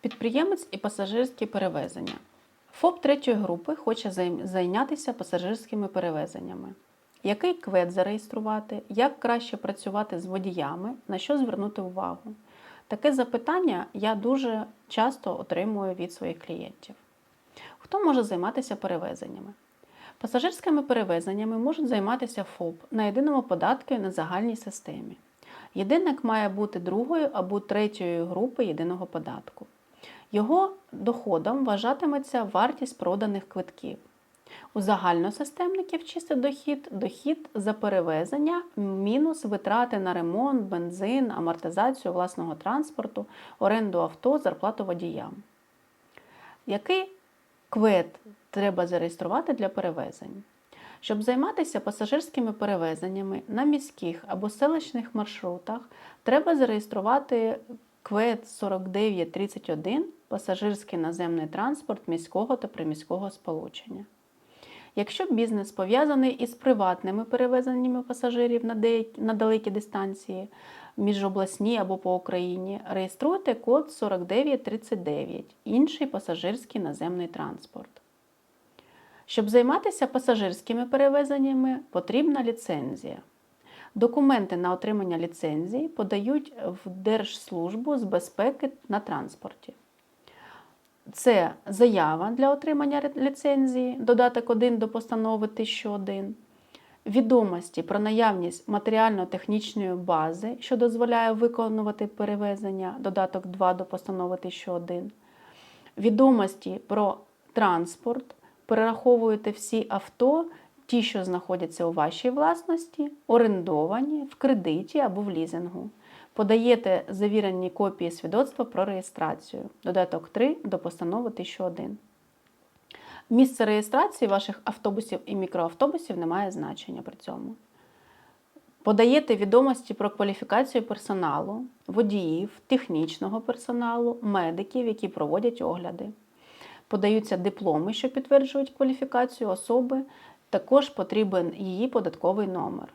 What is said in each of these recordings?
Підприємець і пасажирські перевезення. ФОП третьої групи хоче зайнятися пасажирськими перевезеннями. Який квет зареєструвати, як краще працювати з водіями, на що звернути увагу? Таке запитання я дуже часто отримую від своїх клієнтів. Хто може займатися перевезеннями? Пасажирськими перевезеннями можуть займатися ФОП на єдиному податку на загальній системі. Єдиник має бути другою або третьою групи єдиного податку. Його доходом вважатиметься вартість проданих квитків. У загальносистемників чистий дохід дохід за перевезення мінус витрати на ремонт, бензин, амортизацію власного транспорту, оренду авто, зарплату водіям. Який квет треба зареєструвати для перевезень? Щоб займатися пасажирськими перевезеннями на міських або селищних маршрутах, треба зареєструвати квет 4931 пасажирський наземний транспорт міського та приміського сполучення. Якщо бізнес пов'язаний із приватними перевезеннями пасажирів на, деякі, на далекі дистанції, міжобласні або по Україні, реєструйте код 4939, інший пасажирський наземний транспорт. Щоб займатися пасажирськими перевезеннями, потрібна ліцензія. Документи на отримання ліцензії подають в Держслужбу з безпеки на транспорті. Це заява для отримання ліцензії, додаток 1 до постанови 1001, відомості про наявність матеріально-технічної бази, що дозволяє виконувати перевезення, додаток 2 до постанови 1001, відомості про транспорт, перераховуєте всі авто, ті, що знаходяться у вашій власності, орендовані в кредиті або в лізингу. Подаєте завірені копії свідоцтва про реєстрацію. Додаток 3 до постанови 1001. Місце реєстрації ваших автобусів і мікроавтобусів не має значення при цьому. Подаєте відомості про кваліфікацію персоналу, водіїв, технічного персоналу, медиків, які проводять огляди. Подаються дипломи, що підтверджують кваліфікацію особи, також потрібен її податковий номер.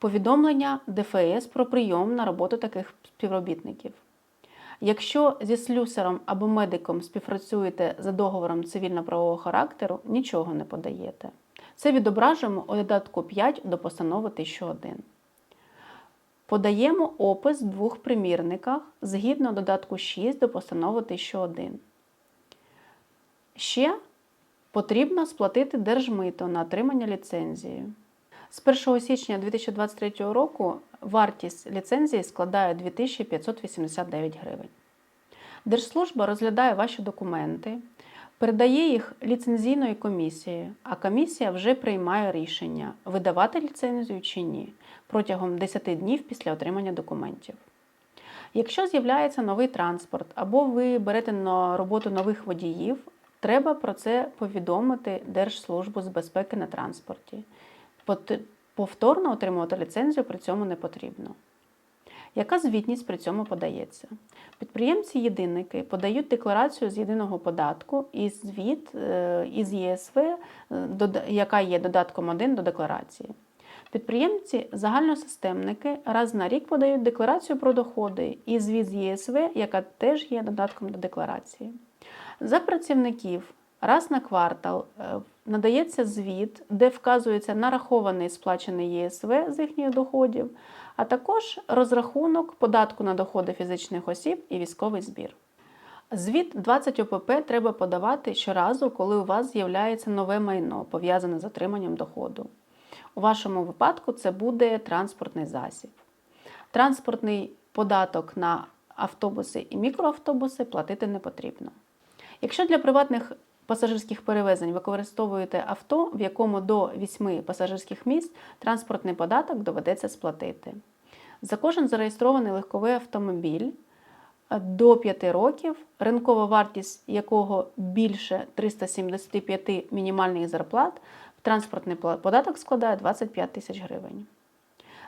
Повідомлення ДФС про прийом на роботу таких співробітників. Якщо зі слюсарем або медиком співпрацюєте за договором цивільно-правового характеру, нічого не подаєте. Це відображуємо у додатку 5 до постанови 1001. Подаємо опис в двох примірниках згідно додатку 6 до постанови 1001. Ще потрібно сплатити держмито на отримання ліцензії. З 1 січня 2023 року вартість ліцензії складає 2589 гривень. Держслужба розглядає ваші документи, передає їх ліцензійної комісії, а комісія вже приймає рішення, видавати ліцензію чи ні протягом 10 днів після отримання документів. Якщо з'являється новий транспорт або ви берете на роботу нових водіїв, треба про це повідомити Держслужбу з безпеки на транспорті. Повторно отримувати ліцензію при цьому не потрібно. Яка звітність при цьому подається? Підприємці-єдинники подають декларацію з єдиного податку і звіт е, із ЄСВ, е, яка є додатком 1 до декларації. Підприємці загальносистемники раз на рік подають декларацію про доходи і звіт з ЄСВ, яка теж є додатком до декларації. За працівників раз на квартал е, надається звіт, де вказується нарахований сплачений ЄСВ з їхніх доходів, а також розрахунок податку на доходи фізичних осіб і військовий збір. Звіт 20 ОПП треба подавати щоразу, коли у вас з'являється нове майно, пов'язане з отриманням доходу. У вашому випадку це буде транспортний засіб. Транспортний податок на автобуси і мікроавтобуси платити не потрібно. Якщо для приватних пасажирських перевезень використовуєте авто, в якому до 8 пасажирських місць транспортний податок доведеться сплатити. За кожен зареєстрований легковий автомобіль е, до 5 років, ринкова вартість якого більше 375 мінімальних зарплат, транспортний податок складає 25 тисяч гривень.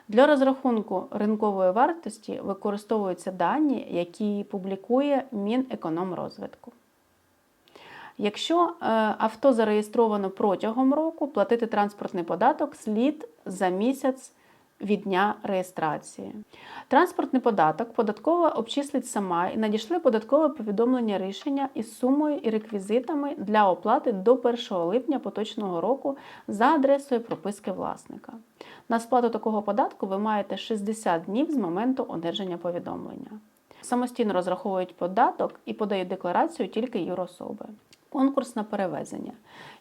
Для розрахунку ринкової вартості використовуються дані, які публікує Мінекономрозвитку. Якщо е, авто зареєстровано протягом року, платити транспортний податок слід за місяць від дня реєстрації. Транспортний податок податкова обчислить сама і надійшли податкове повідомлення рішення із сумою і реквізитами для оплати до 1 липня поточного року за адресою прописки власника. На сплату такого податку ви маєте 60 днів з моменту одержання повідомлення. Самостійно розраховують податок і подають декларацію тільки юрособи. Конкурс на перевезення.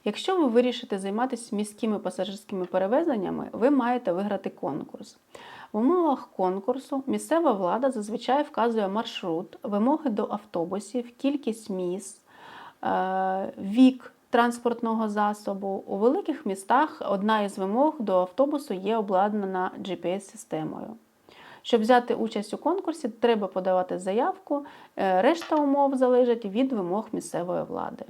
Якщо ви вирішите займатися міськими пасажирськими перевезеннями, ви маєте виграти конкурс. В умовах конкурсу місцева влада зазвичай вказує маршрут, вимоги до автобусів, кількість місць, е, вік транспортного засобу. У великих містах одна із вимог до автобусу є обладнана GPS-системою. Щоб взяти участь у конкурсі, треба подавати заявку. Е, Решта умов залежать від вимог місцевої влади.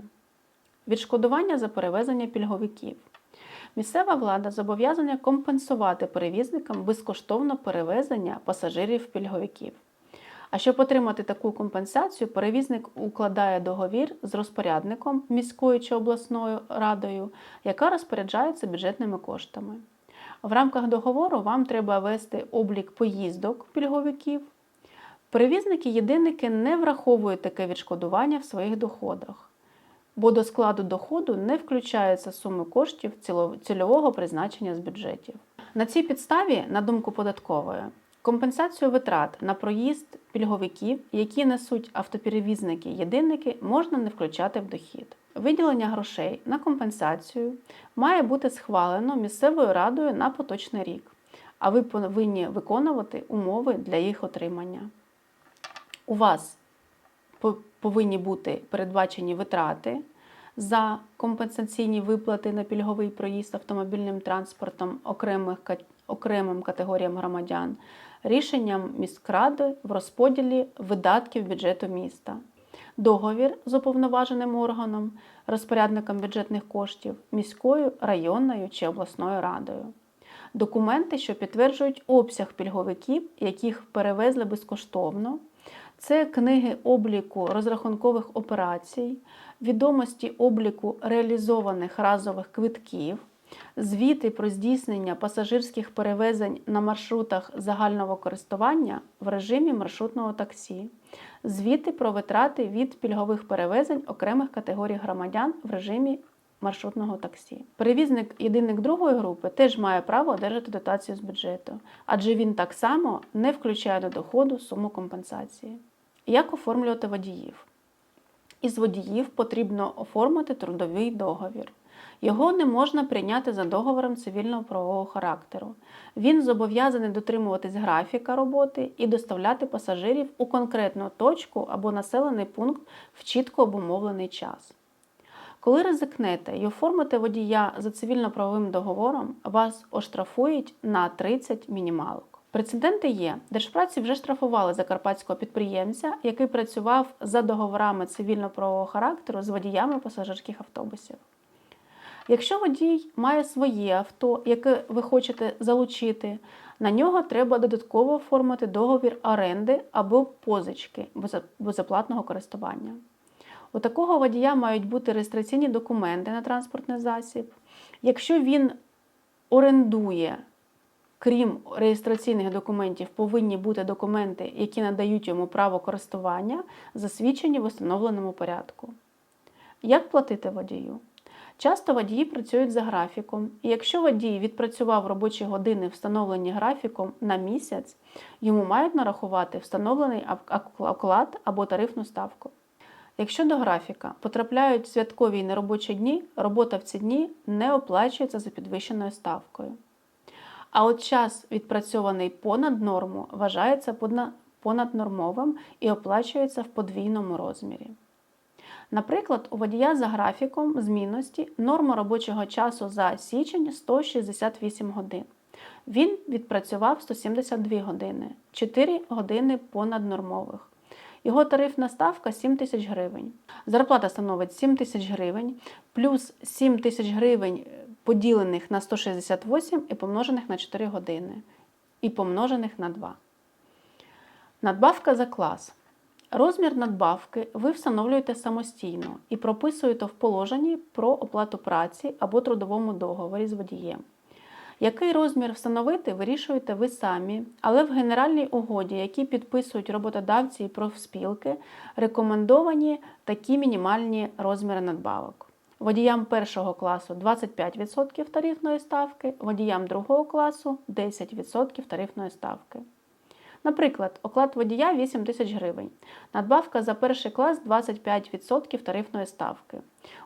Відшкодування за перевезення пільговиків. Місцева влада зобов'язана компенсувати перевізникам безкоштовно перевезення пасажирів-пільговиків. А щоб отримати таку компенсацію, перевізник укладає договір з розпорядником міською чи обласною радою, яка розпоряджається бюджетними коштами. В рамках договору вам треба вести облік поїздок пільговиків. Перевізники-єдинники не враховують таке відшкодування в своїх доходах, бо до складу доходу не включаються суми коштів цільового призначення з бюджетів. На цій підставі, на думку податкової, компенсацію витрат на проїзд пільговиків, які несуть автоперевізники-єдинники, можна не включати в дохід. Виділення грошей на компенсацію має бути схвалено місцевою радою на поточний рік, а ви повинні виконувати умови для їх отримання. У вас повинні бути передбачені витрати за компенсаційні виплати на пільговий проїзд автомобільним транспортом окремих, окремим категоріям громадян, рішенням міськради в розподілі видатків бюджету міста, договір з уповноваженим органом, розпорядником бюджетних коштів, міською, районною чи обласною радою. Документи, що підтверджують обсяг пільговиків, яких перевезли безкоштовно, це книги обліку розрахункових операцій, відомості обліку реалізованих разових квитків, звіти про здійснення пасажирських перевезень на маршрутах загального користування в режимі маршрутного таксі, звіти про витрати від пільгових перевезень окремих категорій громадян в режимі маршрутного таксі. Перевізник єдиник другої групи теж має право одержати дотацію з бюджету, адже він так само не включає до доходу суму компенсації. Як оформлювати водіїв? Із водіїв потрібно оформити трудовий договір. Його не можна прийняти за договором цивільного правового характеру. Він зобов'язаний дотримуватись графіка роботи і доставляти пасажирів у конкретну точку або населений пункт в чітко обумовлений час. Коли ризикнете і оформите водія за цивільно-правовим договором, вас оштрафують на 30 мінімалок. Прецеденти є. Держпраці вже штрафували закарпатського підприємця, який працював за договорами цивільно-правового характеру з водіями пасажирських автобусів. Якщо водій має своє авто, яке ви хочете залучити, на нього треба додатково оформити договір оренди або позички безоплатного користування. У такого водія мають бути реєстраційні документи на транспортний засіб. Якщо він орендує, крім реєстраційних документів, повинні бути документи, які надають йому право користування, засвідчені в установленому порядку. Як платити водію? Часто водії працюють за графіком, і якщо водій відпрацював робочі години, встановлені графіком на місяць, йому мають нарахувати встановлений оклад або тарифну ставку. Якщо до графіка потрапляють святкові і неробочі дні, робота в ці дні не оплачується за підвищеною ставкою. А от час, відпрацьований понад норму, вважається понаднормовим і оплачується в подвійному розмірі. Наприклад, у водія за графіком змінності норма робочого часу за січень 168 годин. Він відпрацював 172 години, 4 години понаднормових. Його тарифна ставка 7 тисяч гривень. Зарплата становить 7 тисяч гривень, плюс 7 тисяч гривень поділених на 168 і помножених на 4 години, і помножених на 2. Надбавка за клас. Розмір надбавки ви встановлюєте самостійно і прописуєте в положенні про оплату праці або трудовому договорі з водієм. Який розмір встановити, вирішуєте ви самі, але в генеральній угоді, які підписують роботодавці і профспілки, рекомендовані такі мінімальні розміри надбавок. Водіям першого класу 25% тарифної ставки, водіям другого класу 10% тарифної ставки. Наприклад, оклад водія 8 тисяч гривень. Надбавка за перший клас 25% тарифної ставки.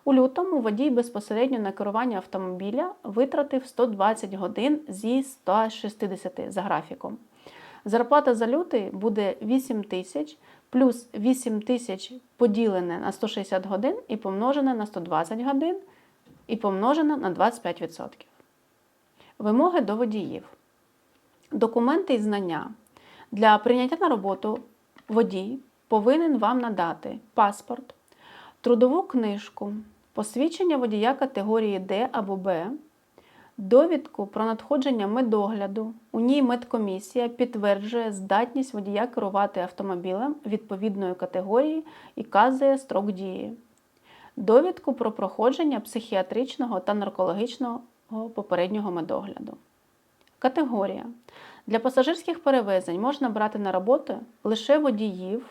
У лютому водій безпосередньо на керування автомобіля витратив 120 годин зі 160 за графіком. Зарплата за лютий буде 8 тисяч плюс 8 тисяч поділене на 160 годин і помножене на 120 годин і помножене на 25%. Вимоги до водіїв. Документи і знання. Для прийняття на роботу водій повинен вам надати паспорт, трудову книжку, посвідчення водія категорії Д або Б, довідку про надходження медогляду. У ній медкомісія підтверджує здатність водія керувати автомобілем відповідної категорії і казує строк дії. Довідку про проходження психіатричного та наркологічного попереднього медогляду. Категорія. Для пасажирських перевезень можна брати на роботу лише водіїв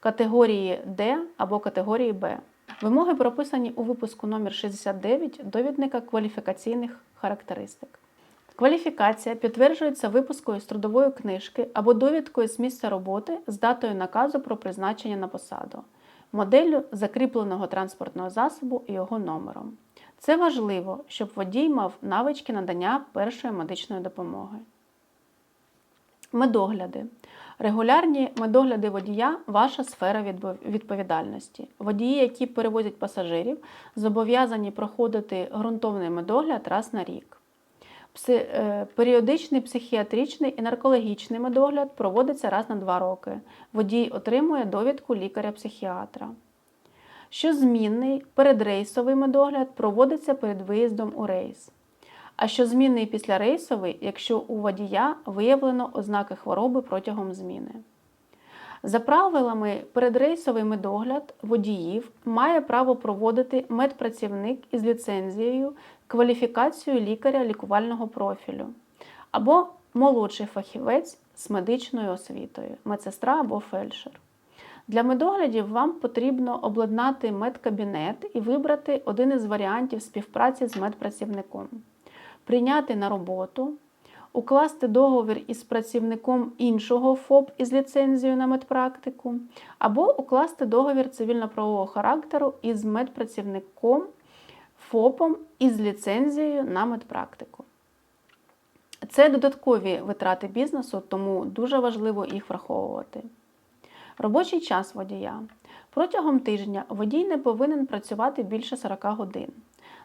категорії Д або категорії Б. Вимоги прописані у випуску номер 69 довідника кваліфікаційних характеристик. Кваліфікація підтверджується випускою з трудової книжки або довідкою з місця роботи з датою наказу про призначення на посаду, моделлю закріпленого транспортного засобу і його номером. Це важливо, щоб водій мав навички надання першої медичної допомоги. Медогляди. Регулярні медогляди водія ваша сфера відповідальності. Водії, які перевозять пасажирів, зобов'язані проходити ґрунтовний медогляд раз на рік. Пси, е, періодичний психіатричний і наркологічний медогляд проводиться раз на два роки. Водій отримує довідку лікаря-психіатра. Щозмінний передрейсовий медогляд проводиться перед виїздом у рейс. А що щозмінний післярейсовий, якщо у водія виявлено ознаки хвороби протягом зміни. За правилами, передрейсовий медогляд водіїв має право проводити медпрацівник із ліцензією, кваліфікацією лікаря лікувального профілю або молодший фахівець з медичною освітою, медсестра або фельдшер. Для медоглядів вам потрібно обладнати медкабінет і вибрати один із варіантів співпраці з медпрацівником, прийняти на роботу, укласти договір із працівником іншого ФОП із ліцензією на медпрактику, або укласти договір цивільно-правового характеру із медпрацівником ФОПом із ліцензією на медпрактику. Це додаткові витрати бізнесу, тому дуже важливо їх враховувати. Робочий час водія. Протягом тижня водій не повинен працювати більше 40 годин.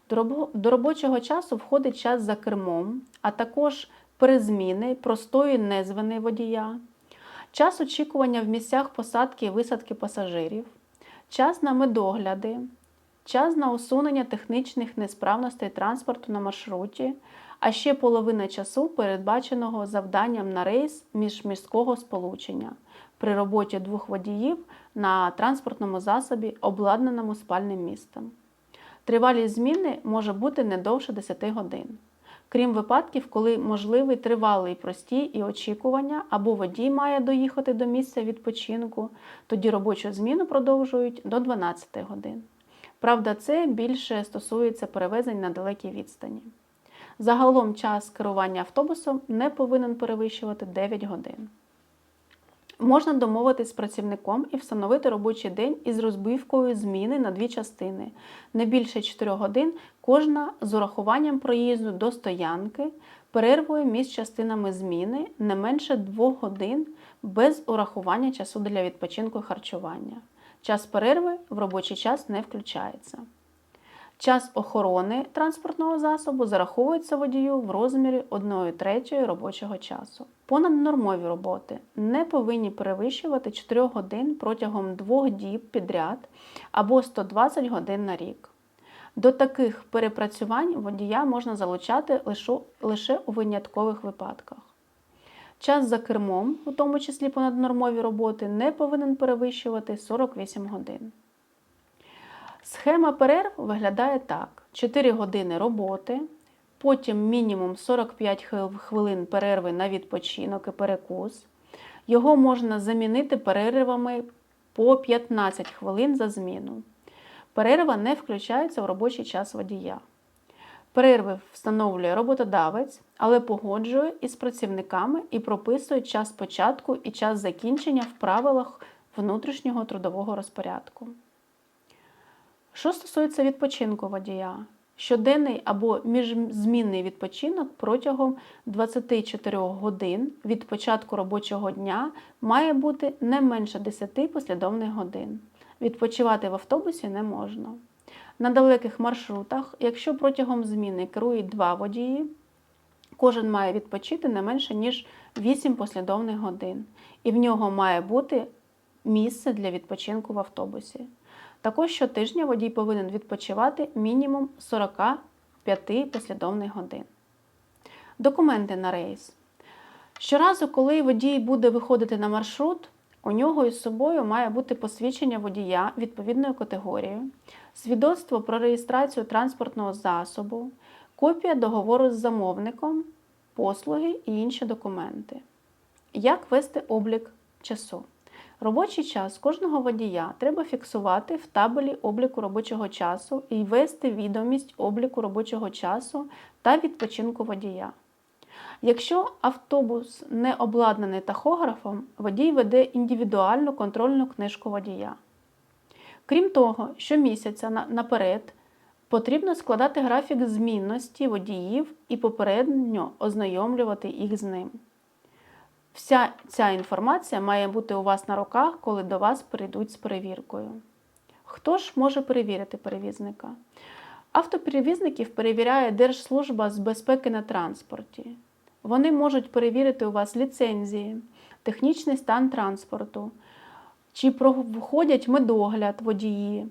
До робочого часу входить час за кермом, а також перезміни, простої незвини водія, час очікування в місцях посадки і висадки пасажирів, час на медогляди, час на усунення технічних несправностей транспорту на маршруті, а ще половина часу передбаченого завданням на рейс міжміського сполучення. При роботі двох водіїв на транспортному засобі, обладнаному спальним містом. Тривалість зміни може бути не довше 10 годин. Крім випадків, коли можливий тривалий простій і очікування, або водій має доїхати до місця відпочинку, тоді робочу зміну продовжують до 12 годин. Правда, це більше стосується перевезень на далекій відстані. Загалом час керування автобусом не повинен перевищувати 9 годин. Можна домовитись з працівником і встановити робочий день із розбивкою зміни на дві частини, не більше 4 годин, кожна з урахуванням проїзду до стоянки, перервою між частинами зміни не менше 2 годин без урахування часу для відпочинку і харчування. Час перерви в робочий час не включається. Час охорони транспортного засобу зараховується водію в розмірі 1 третьої робочого часу. Понаднормові роботи не повинні перевищувати 4 годин протягом 2 діб підряд або 120 годин на рік. До таких перепрацювань водія можна залучати лише у виняткових випадках. Час за кермом, у тому числі понаднормові роботи, не повинен перевищувати 48 годин. Схема перерв виглядає так: 4 години роботи, потім мінімум 45 хвилин перерви на відпочинок і перекус. Його можна замінити перервами по 15 хвилин за зміну. Перерва не включається в робочий час водія. Перерви встановлює роботодавець, але погоджує із працівниками і прописує час початку і час закінчення в правилах внутрішнього трудового розпорядку. Що стосується відпочинку водія, щоденний або міжзмінний відпочинок протягом 24 годин від початку робочого дня має бути не менше 10 послідовних годин. Відпочивати в автобусі не можна. На далеких маршрутах, якщо протягом зміни керують два водії, кожен має відпочити не менше ніж 8 послідовних годин, і в нього має бути місце для відпочинку в автобусі. Також щотижня водій повинен відпочивати мінімум 45 послідовних годин. Документи на рейс. Щоразу, коли водій буде виходити на маршрут, у нього із собою має бути посвідчення водія відповідної категорії, свідоцтво про реєстрацію транспортного засобу, копія договору з замовником, послуги і інші документи. Як вести облік часу? Робочий час кожного водія треба фіксувати в табелі обліку робочого часу і ввести відомість обліку робочого часу та відпочинку водія. Якщо автобус не обладнаний тахографом, водій веде індивідуальну контрольну книжку водія. Крім того, щомісяця наперед потрібно складати графік змінності водіїв і попередньо ознайомлювати їх з ним. Вся ця інформація має бути у вас на руках, коли до вас прийдуть з перевіркою. Хто ж може перевірити перевізника? Автоперевізників перевіряє Держслужба з безпеки на транспорті. Вони можуть перевірити у вас ліцензії, технічний стан транспорту, чи проходять медогляд водії,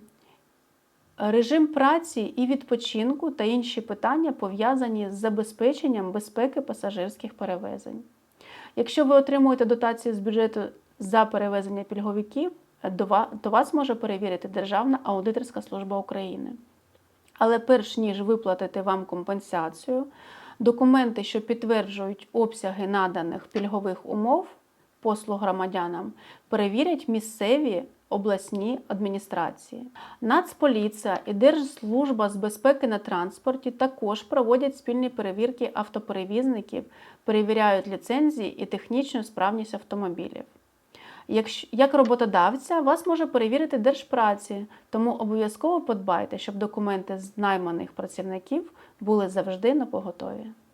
режим праці і відпочинку та інші питання пов'язані з забезпеченням безпеки пасажирських перевезень. Якщо ви отримуєте дотацію з бюджету за перевезення пільговиків, до то вас може перевірити Державна аудиторська служба України. Але перш ніж виплатити вам компенсацію, документи, що підтверджують обсяги наданих пільгових умов послуг громадянам, перевірять місцеві обласні адміністрації. Нацполіція і Держслужба з безпеки на транспорті також проводять спільні перевірки автоперевізників, перевіряють ліцензії і технічну справність автомобілів. Як роботодавця вас може перевірити Держпраці, тому обов'язково подбайте, щоб документи з найманих працівників були завжди на поготові.